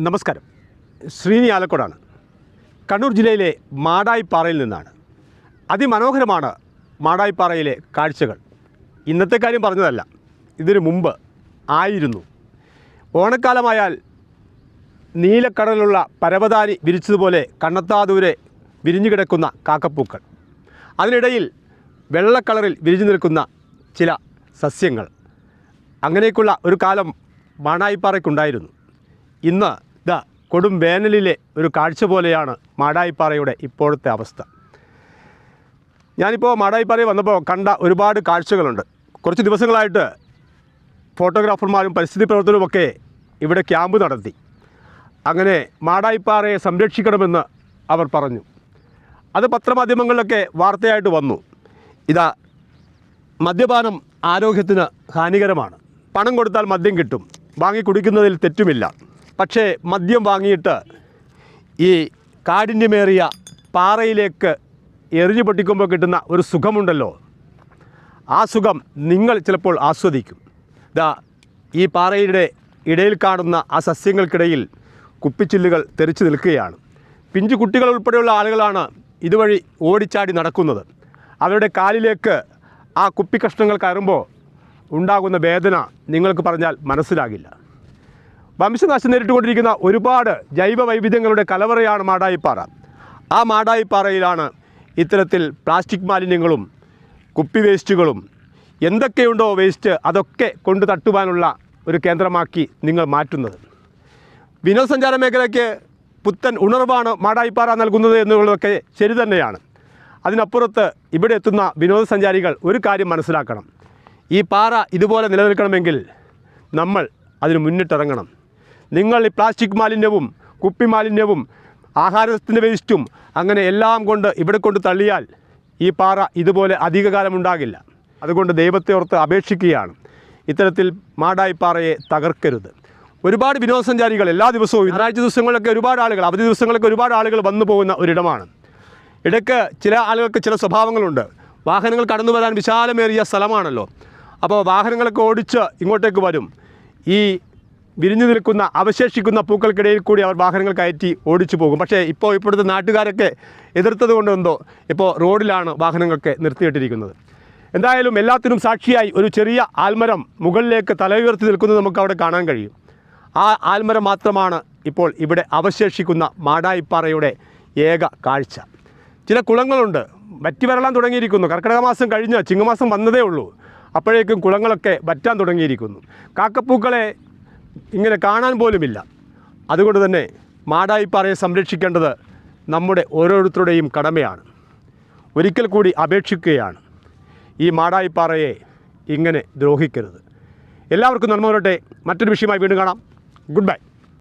നമസ്കാരം. ശ്രീനി ആലക്കോടാണ്. കണ്ണൂർ ജില്ലയിലെ മാടായിപ്പാറയിൽ നിന്നാണ്. അതിമനോഹരമാണ് മാടായിപ്പാറയിലെ കാഴ്ചകൾ. ഇന്നത്തെ കാര്യം പറഞ്ഞതല്ല ഇതിനു മുമ്പ് ആയിരുന്നു. ഓണക്കാലമായാൽ നീലക്കടലുള്ള പരവതാനി വിരിച്ചതുപോലെ കണ്ണത്താദൂരെ വിരിഞ്ഞു കിടക്കുന്ന കാക്കപ്പൂക്കൾ. അതിനിടയിൽ വെള്ളക്കളറിൽ വിരിഞ്ഞു നിൽക്കുന്ന ചില സസ്യങ്ങൾ. അങ്ങനെയൊക്കെയുള്ള ഒരു കാലം മാടായിപ്പാറയ്ക്കുണ്ടായിരുന്നു. ഇന്ന് ഇതാ കൊടും വേനലിലെ ഒരു കാഴ്ച പോലെയാണ് മാടായിപ്പാറയുടെ ഇപ്പോഴത്തെ അവസ്ഥ. ഞാനിപ്പോൾ മാടായിപ്പാറയിൽ വന്നപ്പോൾ കണ്ട ഒരുപാട് കാഴ്ചകളുണ്ട്. കുറച്ച് ദിവസങ്ങളായിട്ട് ഫോട്ടോഗ്രാഫർമാരും പരിസ്ഥിതി പ്രവർത്തകരുമൊക്കെ ഇവിടെ ക്യാമ്പ് നടത്തി. അങ്ങനെ മാടായിപ്പാറയെ സംരക്ഷിക്കണമെന്ന് അവർ പറഞ്ഞു. അത് പത്രമാധ്യമങ്ങളിലൊക്കെ വാർത്തയായിട്ട് വന്നു. ഇതാ മദ്യപാനം ആരോഗ്യത്തിന് ഹാനികരമാണ്. പണം കൊടുത്താൽ മദ്യം കിട്ടും. വാങ്ങി കുടിക്കുന്നതിൽ തെറ്റുമില്ല. പക്ഷേ മദ്യം വാങ്ങിയിട്ട് ഈ കാഠിന്യമേറിയ പാറയിലേക്ക് എറിഞ്ഞു പൊട്ടിക്കുമ്പോൾ കിട്ടുന്ന ഒരു സുഖമുണ്ടല്ലോ. ആ സുഖം നിങ്ങൾ ചിലപ്പോൾ ആസ്വദിക്കും. ദാ ഈ പാറയുടെ ഇടയിൽ കാണുന്ന ആ സസ്യങ്ങൾക്കിടയിൽ കുപ്പിച്ചില്ലുകൾ തെറിച്ചു നിൽക്കുകയാണ്. പിഞ്ചു കുട്ടികൾ ഉൾപ്പെടെയുള്ള ആളുകളാണ് ഇതുവഴി ഓടിച്ചാടി നടക്കുന്നത്. അവരുടെ കാലിലേക്ക് ആ കുപ്പി കഷ്ണങ്ങൾ കയറുമ്പോൾ ഉണ്ടാകുന്ന വേദന നിങ്ങൾക്ക് പറഞ്ഞാൽ മനസ്സിലാകില്ല. വംശനാശം നേരിട്ടുകൊണ്ടിരിക്കുന്ന ഒരുപാട് ജൈവ വൈവിധ്യങ്ങളുടെ കലവറയാണ് മാടായിപ്പാറ. ആ മാടായിപ്പാറയിലാണ് ഇത്തരത്തിൽ പ്ലാസ്റ്റിക് മാലിന്യങ്ങളും കുപ്പി വേസ്റ്റുകളും എന്തൊക്കെയുണ്ടോ വേസ്റ്റ് അതൊക്കെ കൊണ്ട് തട്ടുവാനുള്ള ഒരു കേന്ദ്രമാക്കി നിങ്ങൾ മാറ്റുന്നത്. വിനോദസഞ്ചാര മേഖലയ്ക്ക് പുത്തൻ ഉണർവാണ് മാടായിപ്പാറ നൽകുന്നത് എന്നുള്ളതൊക്കെ ശരി തന്നെയാണ്. അതിനപ്പുറത്ത് ഇവിടെ എത്തുന്ന വിനോദസഞ്ചാരികൾ ഒരു കാര്യം മനസ്സിലാക്കണം. ഈ പാറ ഇതുപോലെ നിലനിൽക്കണമെങ്കിൽ നമ്മൾ അതിന് മുന്നിട്ടിറങ്ങണം. നിങ്ങൾ ഈ പ്ലാസ്റ്റിക് മാലിന്യവും കുപ്പി മാലിന്യവും ആഹാരത്തിന്റെ വേസ്റ്റും അങ്ങനെ എല്ലാം കൊണ്ട് ഇവിടെ കൊണ്ട് തള്ളിയാൽ ഈ പാറ ഇതുപോലെ അധികകാലം ഉണ്ടാകില്ല അതുകൊണ്ട് ദൈവത്തെ ഓർത്ത് അപേക്ഷിക്കുകയാണ്. ഇത്തരത്തിൽ മാടായി പാറയെ തകർക്കരുത്. ഒരുപാട് വിനോദസഞ്ചാരികൾ എല്ലാ ദിവസവും ഞായറാഴ്ച ദിവസങ്ങളിലൊക്കെ ഒരുപാട് ആളുകൾ അവധി ദിവസങ്ങളിലൊക്കെ ഒരുപാട് ആളുകൾ വന്നു പോകുന്ന ഒരിടമാണ്. ഇടയ്ക്ക് ചില ആളുകൾക്ക് ചില സ്വഭാവങ്ങളുണ്ട്. വാഹനങ്ങൾ കടന്നു വരാൻ വിശാലമേറിയ സ്ഥലമാണല്ലോ. അപ്പോൾ വാഹനങ്ങളൊക്കെ ഓടിച്ച് ഇങ്ങോട്ടേക്ക് വരും. ഈ വിരിഞ്ഞു നിൽക്കുന്ന അവശേഷിക്കുന്ന പൂക്കൾക്കിടയിൽ കൂടി അവർ വാഹനങ്ങൾ കയറ്റി ഓടിച്ചു പോകും. പക്ഷേ ഇപ്പോൾ ഇപ്പോഴത്തെ നാട്ടുകാരൊക്കെ എതിർത്തത് കൊണ്ടെന്തോ ഇപ്പോൾ റോഡിലാണ് വാഹനങ്ങളൊക്കെ നിർത്തിയിട്ടിരിക്കുന്നത്. എന്തായാലും എല്ലാത്തിനും സാക്ഷിയായി ഒരു ചെറിയ ആൽമരം മുകളിലേക്ക് തല ഉയർത്തി നിൽക്കുന്നത് നമുക്ക് അവിടെ കാണാൻ കഴിയും. ആ ആൽമരം മാത്രമാണ് ഇപ്പോൾ ഇവിടെ അവശേഷിക്കുന്ന മാടായിപ്പാറയുടെ ഏക കാഴ്ച. ചില കുളങ്ങളുണ്ട്. വറ്റി വരളാൻ തുടങ്ങിയിരിക്കുന്നു. കർക്കിടക മാസം കഴിഞ്ഞ് ചിങ്ങമാസം വന്നതേ ഉള്ളൂ. അപ്പോഴേക്കും കുളങ്ങളൊക്കെ വറ്റാൻ തുടങ്ങിയിരിക്കുന്നു. കാക്കപ്പൂക്കളെ ഇങ്ങനെ കാണാൻ പോലുമില്ല. അതുകൊണ്ട് തന്നെ മാടായിപ്പാറയെ സംരക്ഷിക്കേണ്ടത് നമ്മുടെ ഓരോരുത്തരുടെയും കടമയാണ്. ഒരിക്കൽ കൂടി അപേക്ഷിക്കുകയാണ്. ഈ മാടായിപ്പാറയെ ഇങ്ങനെ ദ്രോഹിക്കരുത്. എല്ലാവർക്കും നന്മ വരട്ടെ. മറ്റൊരു വിഷയമായി വീണ്ടും കാണാം. Good bye